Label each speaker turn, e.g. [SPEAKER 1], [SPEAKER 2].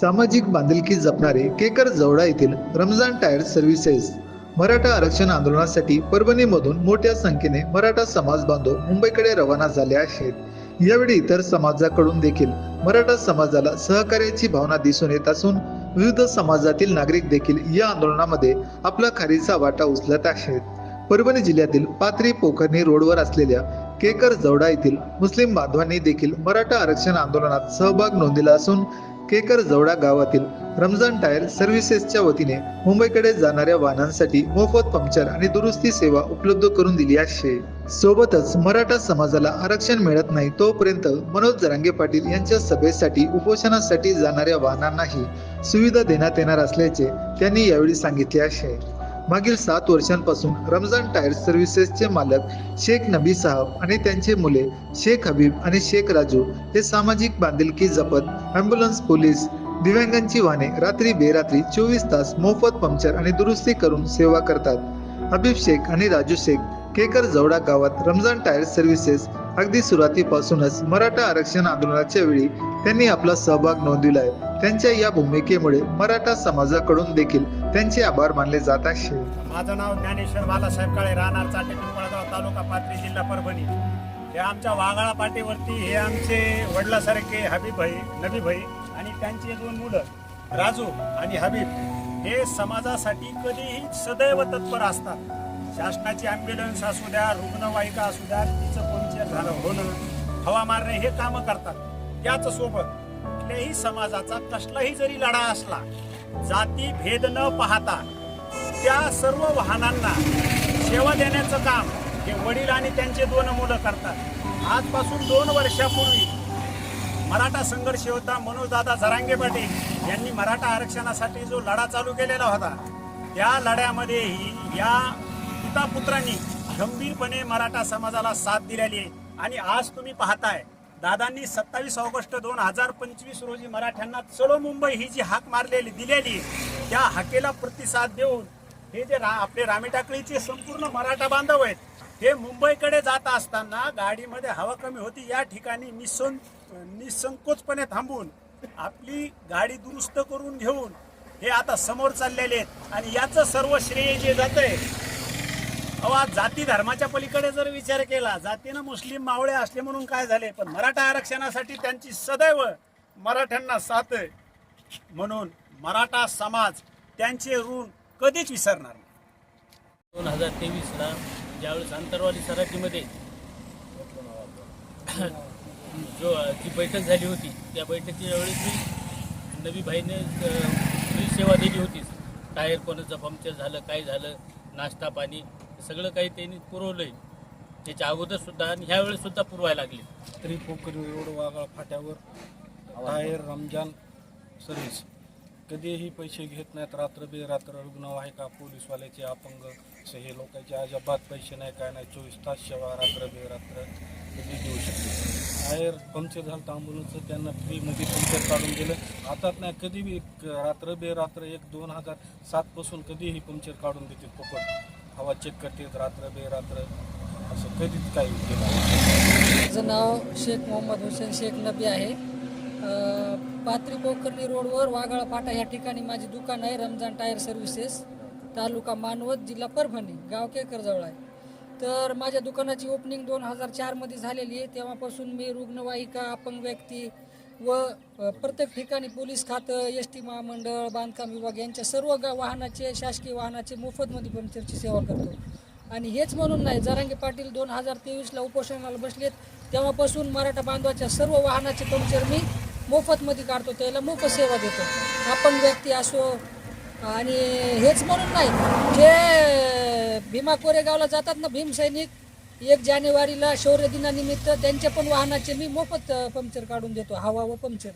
[SPEAKER 1] सामाजिक बांधिलकी जपणारे केकर जवळा येथील रमजान टायर सर्व्हिसेस मराठा आरक्षण आंदोलनासाठी परभणीमधून मोठ्या संख्येने मराठा समाज बांधव मुंबईकडे रवाना झाले आहेत. यावेळी इतर समाजाकडून देखील मराठा समाजाला सहकार्याची भावना दिसून येत असून विविध समाजातील नागरिक देखील या आंदोलनामध्ये आपला खारीचा वाटा उचलत आहेत. परभणी जिल्ह्यातील पाथरी पोखरणी रोडवर असलेल्या केकर जवडा येथील मुस्लिम बांधवांनी देखील मराठा आरक्षण आंदोलनात सहभाग नोंदविला असून केकर जवडा गावातील रमजान टायर सर्व्हिसेसच्या वतीने मुंबईकडे जाणाऱ्या वाहनांसाठी मोफत पंक्चर आणि दुरुस्ती सेवा उपलब्ध करून दिली आहे. सोबतच मराठा समाजाला आरक्षण मिळत नाही तोपर्यंत मनोज जरांगे पाटील यांच्या सभेसाठी उपोषणासाठी जाणाऱ्या वाहनांनाही सुविधा देण्यात येणार असल्याचे त्यांनी यावेळी सांगितले आहे. मागील सात वर्षांपासून रमजान टायर सर्व्हिसेसचे मालक शेख नबी साहब आणि त्यांचे मुले शेख हबीब आणि शेख राजू हे सामाजिक बांधिलकी जपत अँब्युलन्स पोलीस दिव्यांगांची वाहने रात्री बेरात्री चोवीस तास मोफत पंक्चर आणि दुरुस्ती करून सेवा करतात. हबीब शेख आणि राजू शेख केकर जवडा गावात रमजान टायर सर्व्हिसेस अगदी सुरुवातीपासूनच मराठा आरक्षण आंदोलनाच्या वेळी त्यांनी आपला सहभाग नोंदविला आहे त्यांच्या या भूमिकेमुळे मराठा समाजाकडून देखील त्यांचे आभार मानले जात आहे
[SPEAKER 2] माझं नाव ज्ञानेश्वर बालासाहेब काळे राहणार चाटे पिंपळगाव तालुका पाथरी जिल्हा परभणी. हे आमच्या वाघाळा पाटीवरती हे आमचे वडिलासारखे हबीब भाई नबी भाई आणि त्यांचे दोन मुलं राजू आणि हबीब हे समाजासाठी कधीही सदैव तत्पर असतात. शासनाची ॲम्ब्युलन्स असू द्या रुग्णवाहिका असू द्या तिचं पंक्चर झालं होणं हवा मारणे हे कामं करतात. त्याच सोबत कुठल्याही समाजाचा कसलाही जरी लढा असला जाती भेद न पाहता त्या सर्व वाहनांना सेवा देण्याचं काम हे वडील आणि त्यांचे दोन मुलं करतात. आजपासून दोन वर्षापूर्वी मराठा संघर्ष होता मनोजदादा झरांगे पाटील यांनी मराठा आरक्षणासाठी जो लढा चालू केलेला होता त्या लढ्यामध्येही या पिता पुत्रांनी गंभीरपणे मराठा समाजाला साथ दिलेली आहे. आणि आज तुम्ही पाहताय दादांनी सत्तावीस ऑगस्ट दोन हजार पंचवीस रोजी मराठ्यांना चलो मुंबई ही जी हाक मारलेली दिलेली त्या हाकेला प्रतिसाद देऊन हे जे रा आपले रामेटाकळीचे संपूर्ण मराठा बांधव आहेत हे मुंबईकडे जात असताना गाडीमध्ये हवा कमी होती या ठिकाणी निसं निसंकोचपणे थांबून आपली गाडी दुरुस्त करून घेऊन हे आता समोर चाललेले आहेत. आणि याचं सर्व श्रेय जे जात आहे आज जाती धर्माच्या पलीकडे जर विचार केला जातीनं मुस्लिम मावळे असले म्हणून काय झाले? पण मराठा आरक्षणासाठी त्यांची सदैव मराठ्यांना साथ म्हणून मराठा समाज त्यांचे ऋण कधीच विसरणार नाही.
[SPEAKER 3] दोन हजार तेवीसला ज्यावेळेस अंतरवाली सराटीमध्ये जो जी बैठक झाली होती त्या बैठकीच्या वेळेस मी नबीभाईने अ, सेवा दिली होती. टायर कोणाचं पंक्चर झालं काय झालं नाश्ता पाणी सगळं काही त्यांनी पुरवलं आहे त्याच्या अगोदर सुद्धा आणि ह्यावेळेस सुद्धा पुरवायला लागले.
[SPEAKER 4] त्रिपोकरी रोड वाघाळ फाट्यावर टायर रमजान सर्व्हिस कधीही पैसे घेत नाहीत रात्र बेरात्र रुग्णवाहिका पोलीसवाल्याचे अपंग? असे हे लोकांचे अजिबात पैसे नाही काय नाही चोवीस तास सेवा रात्र बेरात्र कधी देऊ शकते टायर पंक्चर झालं तर ॲम्ब्युलन्सचं त्यांना फ्रीमध्ये पंक्चर काढून दिलं. आता नाही कधी बी रात्र बेरात्र एक दोन हजार सातपासून कधीही पंक्चर काढून देते फुकट हवा चेक करते रात्र बेरात्र असं कधीच काही
[SPEAKER 5] माझं नाव शेख मोहम्मद हुसेन शेख नबी आहे. पात्री पोखर्णी रोडवर वाघाळा फाटा या ठिकाणी माझे दुकान आहे रमजान टायर सर्व्हिसेस तालुका मानवत जिल्हा परभणी गाव केकरजवळ आहे. तर माझ्या दुकानाची ओपनिंग दोन हजार चारमध्ये झालेली आहे. तेव्हापासून मी रुग्णवाहिका अपंग व्यक्ती व प्रत्येक ठिकाणी पोलीस खातं एस टी महामंडळ बांधकाम विभाग यांच्या सर्व गा वाहनाचे शासकीय वाहनाचे मोफतमध्ये पंक्चरची सेवा करतो. आणि हेच म्हणून नाही जरांगे पाटील दोन हजार तेवीसला उपोषणाला बसलेत. तेव्हापासून मराठा बांधवाच्या सर्व वाहनाचे पंक्चर मी मोफतमध्ये काढतो त्याला मोफत सेवा देतो. आपण व्यक्ती असो आणि हेच म्हणून नाही. जे भीमा कोरेगावला जातात ना भीमसैनिक एक जानेवारीला शौर्य दिनानिमित्त त्यांच्या पण वाहनाचे मी मोफत पंक्चर काढून देतो. हवा व पंक्चर.